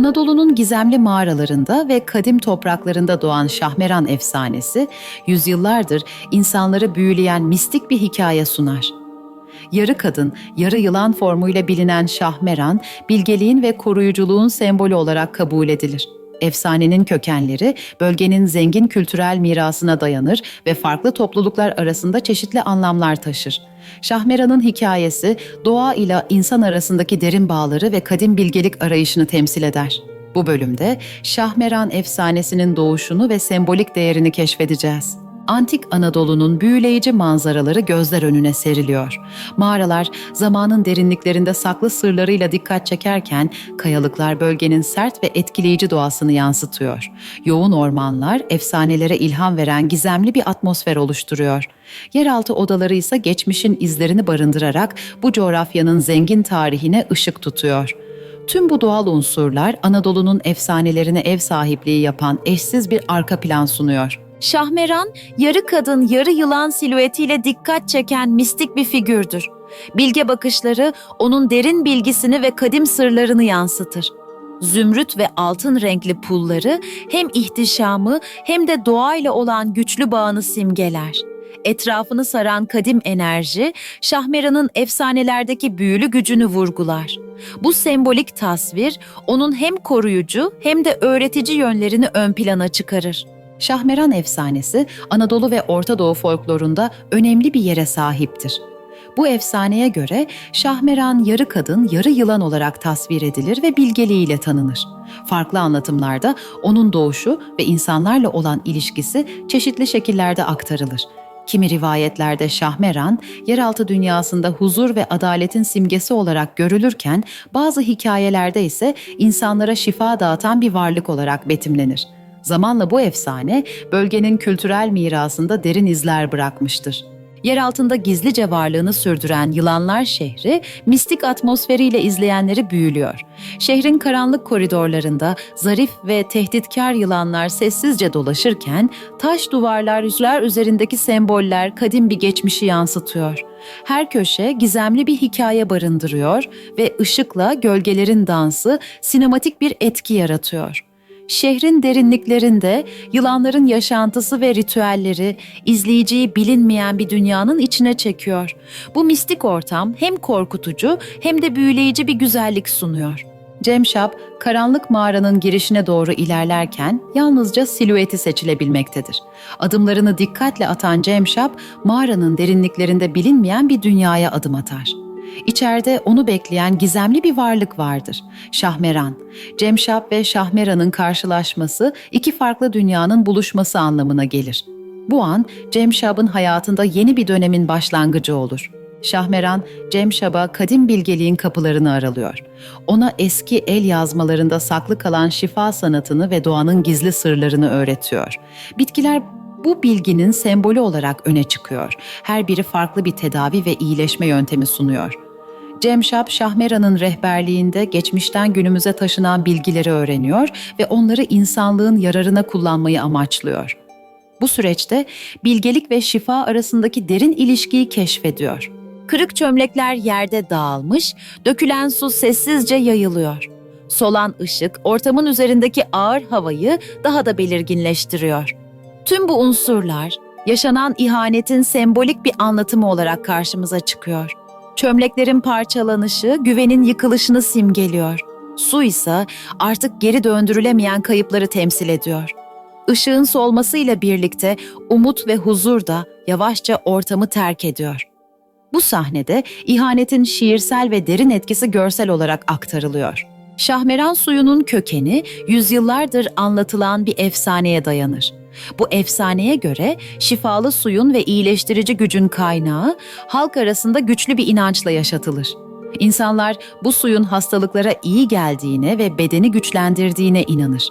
Anadolu'nun gizemli mağaralarında ve kadim topraklarında doğan Şahmeran efsanesi, yüzyıllardır insanları büyüleyen mistik bir hikaye sunar. Yarı kadın, yarı yılan formuyla bilinen Şahmeran, bilgeliğin ve koruyuculuğun sembolü olarak kabul edilir. Efsanenin kökenleri bölgenin zengin kültürel mirasına dayanır ve farklı topluluklar arasında çeşitli anlamlar taşır. Şahmeran'ın hikayesi doğa ile insan arasındaki derin bağları ve kadim bilgelik arayışını temsil eder. Bu bölümde Şahmeran efsanesinin doğuşunu ve sembolik değerini keşfedeceğiz. Antik Anadolu'nun büyüleyici manzaraları gözler önüne seriliyor. Mağaralar zamanın derinliklerinde saklı sırlarıyla dikkat çekerken kayalıklar bölgenin sert ve etkileyici doğasını yansıtıyor. Yoğun ormanlar efsanelere ilham veren gizemli bir atmosfer oluşturuyor. Yeraltı odaları ise geçmişin izlerini barındırarak bu coğrafyanın zengin tarihine ışık tutuyor. Tüm bu doğal unsurlar Anadolu'nun efsanelerine ev sahipliği yapan eşsiz bir arka plan sunuyor. Şahmeran, yarı kadın, yarı yılan silüetiyle dikkat çeken mistik bir figürdür. Bilge bakışları onun derin bilgisini ve kadim sırlarını yansıtır. Zümrüt ve altın renkli pulları hem ihtişamı hem de doğayla olan güçlü bağını simgeler. Etrafını saran kadim enerji, Şahmeran'ın efsanelerdeki büyülü gücünü vurgular. Bu sembolik tasvir, onun hem koruyucu hem de öğretici yönlerini ön plana çıkarır. Şahmeran efsanesi Anadolu ve Orta Doğu folklorunda önemli bir yere sahiptir. Bu efsaneye göre Şahmeran yarı kadın, yarı yılan olarak tasvir edilir ve bilgeliğiyle tanınır. Farklı anlatımlarda onun doğuşu ve insanlarla olan ilişkisi çeşitli şekillerde aktarılır. Kimi rivayetlerde Şahmeran, yeraltı dünyasında huzur ve adaletin simgesi olarak görülürken, bazı hikayelerde ise insanlara şifa dağıtan bir varlık olarak betimlenir. Zamanla bu efsane bölgenin kültürel mirasında derin izler bırakmıştır. Yer altında gizlice varlığını sürdüren Yılanlar şehri mistik atmosferiyle izleyenleri büyülüyor. Şehrin karanlık koridorlarında zarif ve tehditkar yılanlar sessizce dolaşırken taş duvarlar, yüzler üzerindeki semboller kadim bir geçmişi yansıtıyor. Her köşe gizemli bir hikaye barındırıyor ve ışıkla gölgelerin dansı sinematik bir etki yaratıyor. Şehrin derinliklerinde yılanların yaşantısı ve ritüelleri izleyiciyi bilinmeyen bir dünyanın içine çekiyor. Bu mistik ortam hem korkutucu hem de büyüleyici bir güzellik sunuyor. Cemşap, karanlık mağaranın girişine doğru ilerlerken yalnızca silüeti seçilebilmektedir. Adımlarını dikkatle atan Cemşap, mağaranın derinliklerinde bilinmeyen bir dünyaya adım atar. İçeride onu bekleyen gizemli bir varlık vardır. Şahmeran. Cemşap ve Şahmeran'ın karşılaşması iki farklı dünyanın buluşması anlamına gelir. Bu an Cemşap'ın hayatında yeni bir dönemin başlangıcı olur. Şahmeran, Cemşap'a kadim bilgeliğin kapılarını aralıyor. Ona eski el yazmalarında saklı kalan şifa sanatını ve doğanın gizli sırlarını öğretiyor. Bitkiler bu bilginin sembolü olarak öne çıkıyor. Her biri farklı bir tedavi ve iyileşme yöntemi sunuyor. Cemşap, Şahmeran'ın rehberliğinde geçmişten günümüze taşınan bilgileri öğreniyor ve onları insanlığın yararına kullanmayı amaçlıyor. Bu süreçte bilgelik ve şifa arasındaki derin ilişkiyi keşfediyor. Kırık çömlekler yerde dağılmış, dökülen su sessizce yayılıyor. Solan ışık ortamın üzerindeki ağır havayı daha da belirginleştiriyor. Tüm bu unsurlar yaşanan ihanetin sembolik bir anlatımı olarak karşımıza çıkıyor. Çömleklerin parçalanışı güvenin yıkılışını simgeliyor. Su ise artık geri döndürülemeyen kayıpları temsil ediyor. Işığın solmasıyla birlikte umut ve huzur da yavaşça ortamı terk ediyor. Bu sahnede ihanetin şiirsel ve derin etkisi görsel olarak aktarılıyor. Şahmeran suyunun kökeni yüzyıllardır anlatılan bir efsaneye dayanır. Bu efsaneye göre şifalı suyun ve iyileştirici gücün kaynağı halk arasında güçlü bir inançla yaşatılır. İnsanlar bu suyun hastalıklara iyi geldiğine ve bedeni güçlendirdiğine inanır.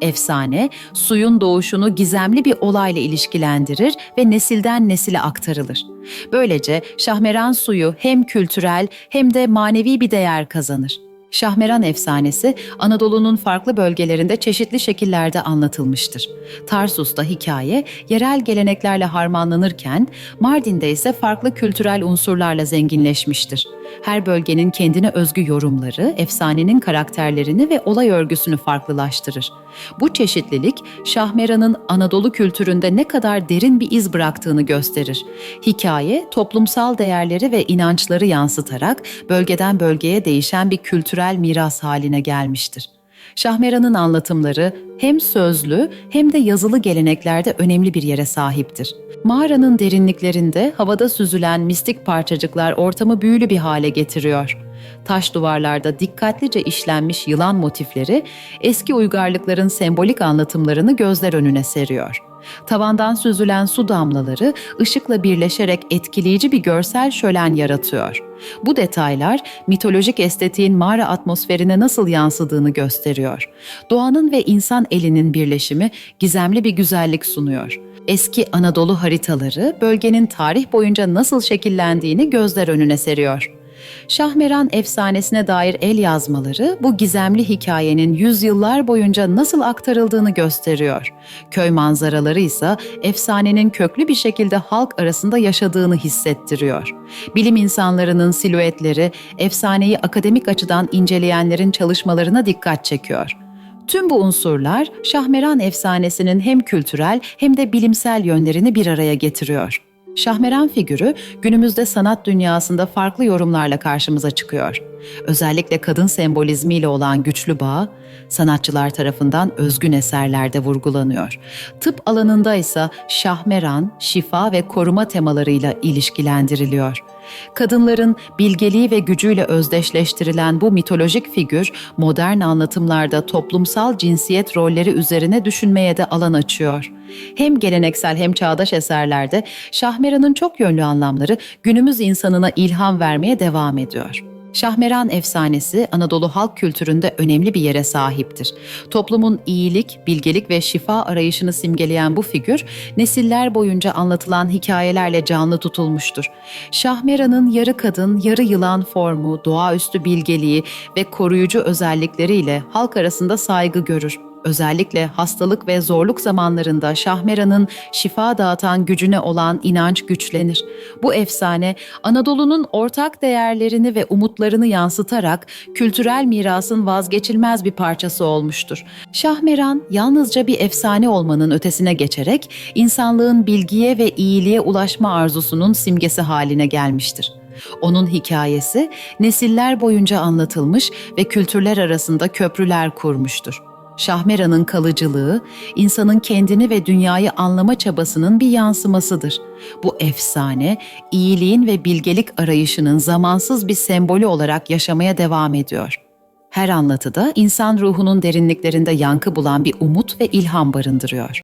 Efsane, suyun doğuşunu gizemli bir olayla ilişkilendirir ve nesilden nesile aktarılır. Böylece Şahmeran suyu hem kültürel hem de manevi bir değer kazanır. Şahmeran efsanesi Anadolu'nun farklı bölgelerinde çeşitli şekillerde anlatılmıştır. Tarsus'ta hikaye yerel geleneklerle harmanlanırken Mardin'de ise farklı kültürel unsurlarla zenginleşmiştir. Her bölgenin kendine özgü yorumları, efsanenin karakterlerini ve olay örgüsünü farklılaştırır. Bu çeşitlilik, Şahmeran'ın Anadolu kültüründe ne kadar derin bir iz bıraktığını gösterir. Hikaye, toplumsal değerleri ve inançları yansıtarak bölgeden bölgeye değişen bir kültürel miras haline gelmiştir. Şahmeran'ın anlatımları hem sözlü hem de yazılı geleneklerde önemli bir yere sahiptir. Mağaranın derinliklerinde havada süzülen mistik parçacıklar ortamı büyülü bir hale getiriyor. Taş duvarlarda dikkatlice işlenmiş yılan motifleri eski uygarlıkların sembolik anlatımlarını gözler önüne seriyor. Tavandan süzülen su damlaları ışıkla birleşerek etkileyici bir görsel şölen yaratıyor. Bu detaylar mitolojik estetiğin mağara atmosferine nasıl yansıdığını gösteriyor. Doğanın ve insan elinin birleşimi gizemli bir güzellik sunuyor. Eski Anadolu haritaları bölgenin tarih boyunca nasıl şekillendiğini gözler önüne seriyor. Şahmeran efsanesine dair el yazmaları bu gizemli hikayenin yüzyıllar boyunca nasıl aktarıldığını gösteriyor. Köy manzaraları ise efsanenin köklü bir şekilde halk arasında yaşadığını hissettiriyor. Bilim insanlarının silüetleri efsaneyi akademik açıdan inceleyenlerin çalışmalarına dikkat çekiyor. Tüm bu unsurlar Şahmeran efsanesinin hem kültürel hem de bilimsel yönlerini bir araya getiriyor. Şahmeran figürü günümüzde sanat dünyasında farklı yorumlarla karşımıza çıkıyor. Özellikle kadın sembolizmiyle olan güçlü bağ, sanatçılar tarafından özgün eserlerde vurgulanıyor. Tıp alanında ise şahmeran, şifa ve koruma temalarıyla ilişkilendiriliyor. Kadınların bilgeliği ve gücüyle özdeşleştirilen bu mitolojik figür, modern anlatımlarda toplumsal cinsiyet rolleri üzerine düşünmeye de alan açıyor. Hem geleneksel hem çağdaş eserlerde Şahmeran'ın çok yönlü anlamları günümüz insanına ilham vermeye devam ediyor. Şahmeran efsanesi Anadolu halk kültüründe önemli bir yere sahiptir. Toplumun iyilik, bilgelik ve şifa arayışını simgeleyen bu figür, nesiller boyunca anlatılan hikayelerle canlı tutulmuştur. Şahmeran'ın yarı kadın, yarı yılan formu, doğaüstü bilgeliği ve koruyucu özellikleriyle halk arasında saygı görür. Özellikle hastalık ve zorluk zamanlarında Şahmeran'ın şifa dağıtan gücüne olan inanç güçlenir. Bu efsane Anadolu'nun ortak değerlerini ve umutlarını yansıtarak kültürel mirasın vazgeçilmez bir parçası olmuştur. Şahmeran yalnızca bir efsane olmanın ötesine geçerek insanlığın bilgiye ve iyiliğe ulaşma arzusunun simgesi haline gelmiştir. Onun hikayesi nesiller boyunca anlatılmış ve kültürler arasında köprüler kurmuştur. Şahmeran'ın kalıcılığı, insanın kendini ve dünyayı anlama çabasının bir yansımasıdır. Bu efsane, iyiliğin ve bilgelik arayışının zamansız bir sembolü olarak yaşamaya devam ediyor. Her anlatıda insan ruhunun derinliklerinde yankı bulan bir umut ve ilham barındırıyor.